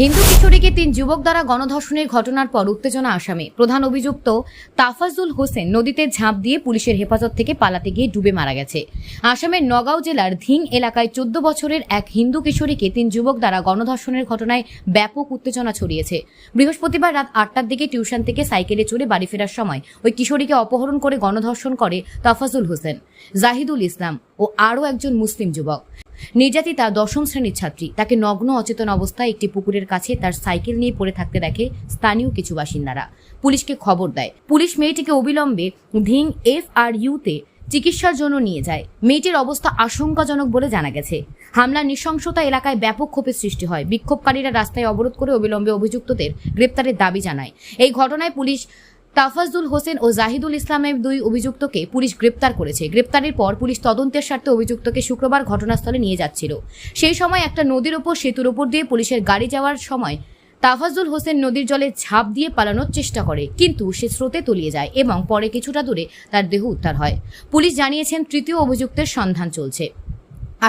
হিন্দু কিশোরীকে তিন যুবক দ্বারা গণধর্ষণের ঘটনার পর উত্তেজনা আসামে। প্রধান অভিযুক্ত তাফাজুল হোসেন নদীতে ঝাঁপ দিয়ে পুলিশের হেফাজত থেকে পালাতে গিয়ে ডুবে মারা গেছে। আসামের নগাঁও জেলার ধিং এলাকায় চোদ্দ বছরের এক হিন্দু কিশোরীকে তিন যুবক দ্বারা গণধর্ষণের ঘটনায় ব্যাপক উত্তেজনা ছড়িয়েছে। বৃহস্পতিবার রাত আটটার দিকে টিউশন থেকে সাইকেলে চড়ে বাড়ি ফেরার সময় ওই কিশোরীকে অপহরণ করে গণধর্ষণ করে তাফাজুল হোসেন, জাহিদুল ইসলাম ও আরও একজন মুসলিম যুবক। নির্যাতিতা দশম শ্রেণির ছাত্রী। তাকে নগ্ন অচেতন অবস্থায় একটি পুকুরের কাছে তার সাইকেল নিয়ে পড়ে থাকতে দেখে স্থানীয় কিছু বাসিন্দারা পুলিশকে খবর দেয়। পুলিশ মেয়েটিকে অবিলম্বে ধিং এফ আর ইউতে চিকিৎসার জন্য নিয়ে যায়। মেয়েটির অবস্থা আশঙ্কাজনক বলে জানা গেছে। হামলার নৃশংসতা এলাকায় ব্যাপক ক্ষোভের সৃষ্টি হয়। বিক্ষোভকারীরা রাস্তায় অবরোধ করে অবিলম্বে অভিযুক্তদের গ্রেপ্তারের দাবি জানায়। এই ঘটনায় পুলিশ তাফাজুল হোসেন ও জাহিদুল ইসলামের দুই অভিযুক্তকে পুলিশ গ্রেপ্তার করেছে। গ্রেপ্তারের পর পুলিশ তদন্তের স্বার্থে অভিযুক্তকে শুক্রবার ঘটনাস্থলে নিয়ে যাচ্ছিল। সেই সময় একটা নদীর ওপর সেতুর ওপর দিয়ে পুলিশের গাড়ি যাওয়ার সময় তাফাজুল হোসেন নদীর জলে ঝাঁপ দিয়ে পালানোর চেষ্টা করে, কিন্তু সে স্রোতে তলিয়ে যায় এবং পরে কিছুটা দূরে তার দেহ উদ্ধার হয়। পুলিশ জানিয়েছেন, তৃতীয় অভিযুক্তের সন্ধান চলছে।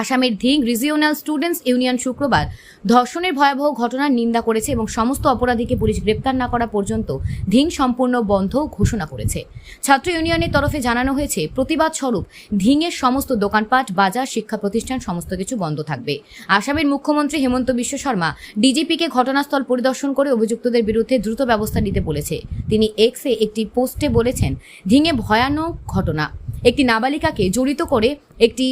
আসামের ধিং রিজিওনাল স্টুডেন্টস ইউনিয়ন শুক্রবার ধর্ষণের ভয়াবহ ঘটনার নিন্দা করেছে এবং সমস্ত অপরাধীকে পুলিশ গ্রেপ্তার না করা পর্যন্ত ধিং সম্পূর্ণ বন্ধ ঘোষণা করেছে। ছাত্র ইউনিয়নের তরফে জানানো হয়েছে, প্রতিবাদ স্বরূপ ধিংয়ের সমস্ত দোকানপাট, বাজার, শিক্ষা প্রতিষ্ঠান সমস্ত কিছু বন্ধ থাকবে। আসামের মুখ্যমন্ত্রী হেমন্ত বিশ্ব শর্মা ডিজিপিকে ঘটনাস্থল পরিদর্শন করে অভিযুক্তদের বিরুদ্ধে দ্রুত ব্যবস্থা নিতে বলেছে। তিনি এক্সে একটি পোস্টে বলেছেন, ধিংয়ে ভয়ানক ঘটনা। একটি নাবালিকাকে জড়িত করে একটি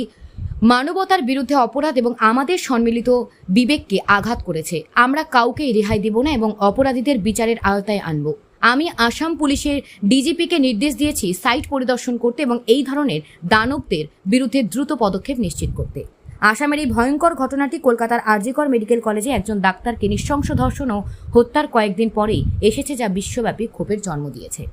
মানবতার বিরুদ্ধে অপরাধ এবং আমাদের সম্মিলিত বিবেককে আঘাত করেছে। আমরা কাউকে রেহাই দেব না এবং অপরাধীদের বিচারের আওতায় আনব। আমি আসাম পুলিশের ডিজিপিকে নির্দেশ দিয়েছি সাইট পরিদর্শন করতে এবং এই ধরনের দানবদের বিরুদ্ধে দ্রুত পদক্ষেপ নিশ্চিত করতে। আসামের এই ভয়ঙ্কর ঘটনাটি কলকাতার আরজিকর মেডিকেল কলেজে একজন ডাক্তারকে নৃশংস ধর্ষণ ও হত্যার কয়েকদিন পরেই এসেছে যা বিশ্বব্যাপী ক্ষোভের জন্ম দিয়েছে।